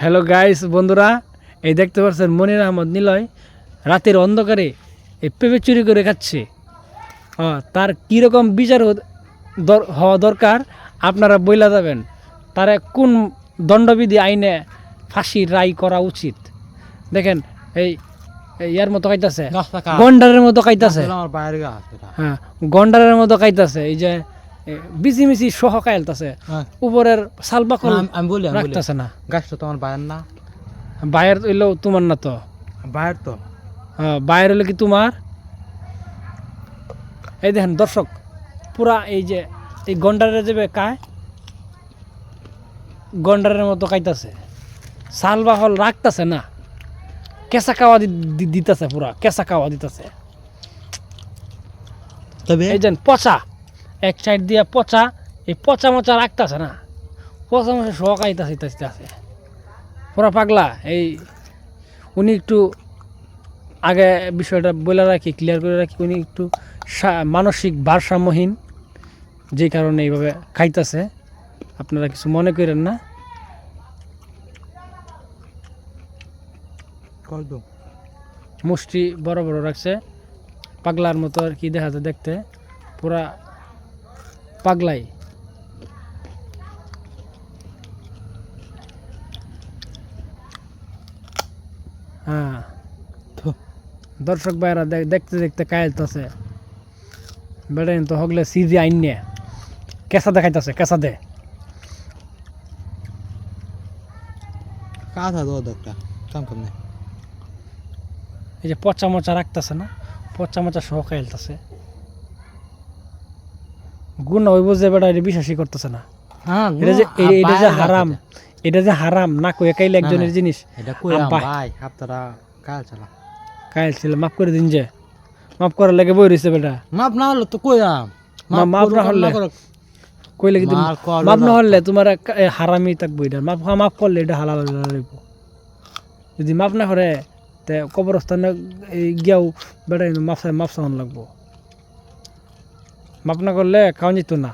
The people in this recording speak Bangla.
হ্যালো গাইস বন্ধুরা। এই দেখতে পাচ্ছেন মনির আহমদ নিলয়। রাতের অন্ধকারে এই পেঁপে চুরি করে খাচ্ছে। তার কীরকম বিচার হওয়া দরকার আপনারা বইলা যাবেন। তারে কোন দণ্ডবিধি আইনে ফাঁসির রায় করা উচিত? দেখেন এই ইয়ার মতো গাছটা গন্ডারের মতো এটা হ্যাঁ গন্ডারের মতো কাইতাছে এই যে মিচি সহ খাইলতেছে হ্যাঁ। উপরের সালবাকল আমি- বলি রাখতেছে না। গাছটা তো আমার বাইরের না। বাইরের হইলেও তোমার না তো? বাইরের তো। হ্যাঁ, বাইরে হলে কি তোমার? এই দেখেন দর্শক পুরা এই যে এই গন্ডারের যে কায় গন্ডারের মতো কাইতাছে। সাল বাহল রাখতেছে না। কেঁচা কাওয়া দিতেছে পুরা কেঁচা কাওয়া দিতেছে। তবে এই যে পচা। এক সাইড দিয়ে পচা এই পচা মচা রাখতেছে না। পচা মচা শখ আইতাছে আইতাছে আছে পুরা পাগলা এই উনি একটু আগে বিষয়টা বলে রাখি ক্লিয়ার করে রাখি উনি একটু মানসিক ভারসাম্যহীন যে কারণে এইভাবে খাইতেছে। আপনারা কিছু মনে করেন না? মুষ্টি বড় বড় রাখছে। পাগলার মতো আর কি দেখা যায় দেখতে। পুরা পাগলাই। হ্যাঁ। থু। দর্শক ভাইরা দেখ- দেখতে দেখতে কায়লতেছে বেড়াইন তো হগলে সিজি আইন নিয়ে। কেঁচা দেখাইতেছে কেঁচা দে। দাও একটা কাম কাম নেই এই যে পচা মচা রাখতেছে না পচা মচা সহ খাইলতেছে গুণ হইব যে বেটা এটা বিশ্বাসই করতেছে না। হ্যাঁ এটা যে এটা যে হারাম এটা যে হারাম না কয়ে কাইলে একজনের। জিনিস। ভাই আপনারা কাল চালা। কাইল ছিল মাফ করে দিন যে। মাফ করার লাগে বই রয়েছে বেটা। মাপ না হলো তো কইরাম মা- মাপ না হলে? কইলে কি মাফ না। হলে তোমার হারামি থাকব এটা। মাফ হ্যাঁ, মাফ করলে এটা হালাল যদি মাফ না করে তে কবরস্থানে গিয়াও বেটা মাফ মাফ সামান লাগবো। মাফ না করলে খাওয়া যেত না।